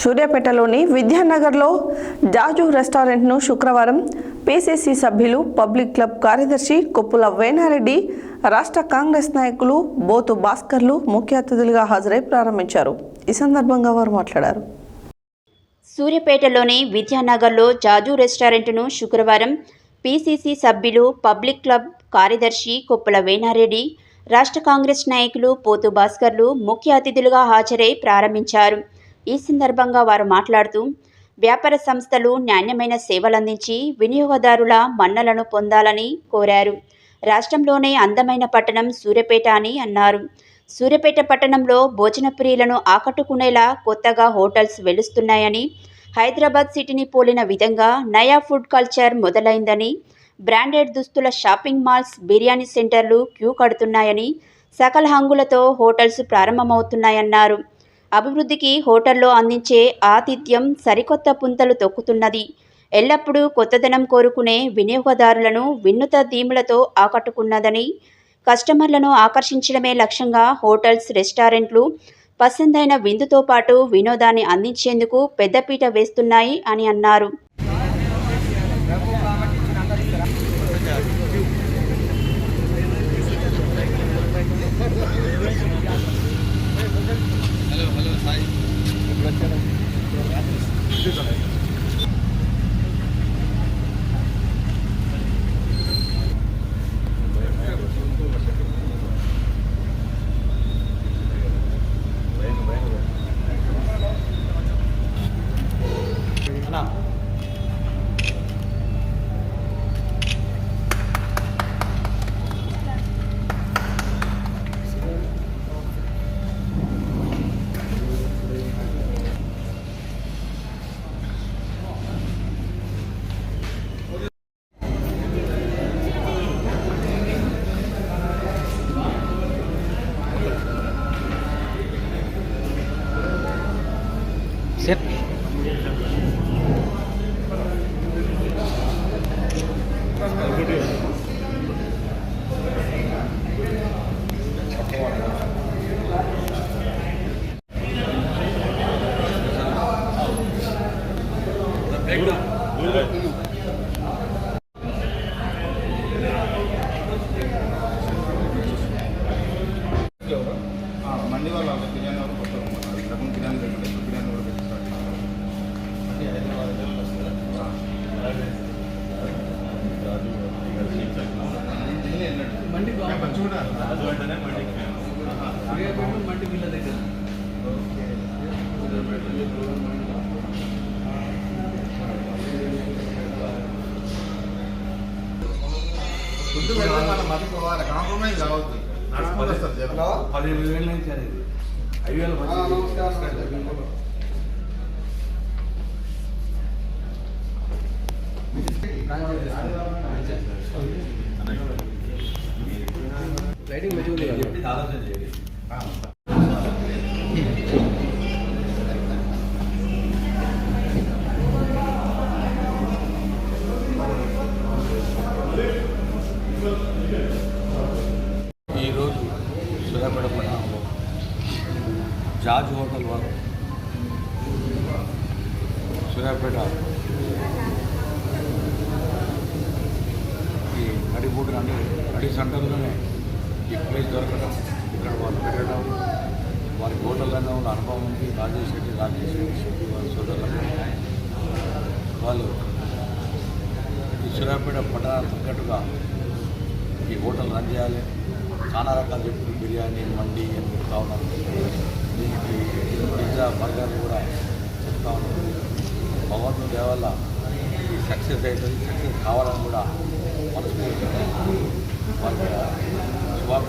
సూర్యాపేటలోని విద్యానగర్లో జాజు రెస్టారెంట్ను శుక్రవారం పిసిసి సభ్యులు public club కార్యదర్శి కొప్పుల వేణారెడ్డి రాష్ట్ర కాంగ్రెస్ నాయకులు బోతు భాస్కర్లు ముఖ్య అతిథులుగా హాజరై ప్రారంభించారు. ఈ సందర్భంగా వారు మాట్లాడారు. సూర్యాపేటలోని విద్యానగర్లో జాజు రెస్టారెంట్ను శుక్రవారం పిసిసి సభ్యులు పబ్లిక్ క్లబ్ కార్యదర్శి కొప్పుల వేణారెడ్డి రాష్ట్ర కాంగ్రెస్ నాయకులు పోతు భాస్కర్లు ముఖ్య అతిథులుగా హాజరై ప్రారంభించారు. ఈ సందర్భంగా వారు మాట్లాడుతూ వ్యాపార సంస్థలు నాణ్యమైన సేవలందించి వినియోగదారుల మన్నలను పొందాలని కోరారు. రాష్ట్రంలోనే అందమైన పట్టణం సూర్యపేట అని అన్నారు. సూర్యపేట పట్టణంలో భోజన ప్రియులను ఆకట్టుకునేలా కొత్తగా హోటల్స్ వెలుస్తున్నాయని హైదరాబాద్ సిటీని పోలిన విధంగా నయా ఫుడ్ కల్చర్ మొదలైందని బ్రాండెడ్ దుస్తుల షాపింగ్ మాల్స్ బిర్యానీ సెంటర్లు క్యూ కడుతున్నాయని సకల హంగులతో హోటల్స్ ప్రారంభమవుతున్నాయన్నారు. అభివృద్ధికి హోటల్లో అందించే ఆతిథ్యం సరికొత్త పుంతలు తొక్కుతున్నది. ఎల్లప్పుడూ కొత్తదనం కోరుకునే వినియోగదారులను వినూత థీములతో ఆకట్టుకున్నదని కస్టమర్లను ఆకర్షించడమే లక్ష్యంగా హోటల్స్ రెస్టారెంట్లు పసందైన విందుతో పాటు వినోదాన్ని అందించేందుకు పెద్దపీట వేస్తున్నాయి అని అన్నారు. Görüşürüz. Sip. మండి వాళ్ళు వాళ్ళ బిర్యానీ వాళ్ళు కొత్త ఇంతకుముందు బిర్యానీ పెట్టండి బిర్యానీ కూడా పెట్టి స్టార్ట్ అంటే హైదరాబాద్ మండి మంచిగా మండి వీళ్ళ దగ్గర ఫుడ్ పెడితే మన మతి పోవాలి కాంప్రమైజ్ కావద్దు నడుచుకుంటూ వస్తారు జనం. పదిహేను వేల నుంచి అనేది ఐదు వేల ఆ, ఆలోచన చేయాలి ఆ. ఈరోజు సూర్యాపేట పట్టణంలో జార్జ్ హోటల్ వారు సూర్యాపేట ఈ నడిపూడి అంటే నడి సెంటర్లోనే ప్లేస్ దొరకడం ఇక్కడ వాళ్ళు పెట్టడం వారి హోటల్లోనే ఉన్న అనుభవం ఉంది రాజేష్ రెడ్డి రాజేష్ రెడ్డి శెట్టి వారి సోదరులు వాళ్ళు ఈ సూర్యాపేట పట్టణానికి తగ్గట్టుగా ఈ హోటల్ రన్ చేయాలి. చాలా రకాలు చెప్పి బిర్యానీ మండి అన్ని కావడం దీనికి పిజ్జా బర్గర్ కూడా చెప్తా ఉన్నాం. పవన్ దేవల్ల ఈ సక్సెస్ అవుతుంది. సక్సెస్ కావాలని కూడా మనస్ఫూర్తిగా var mı?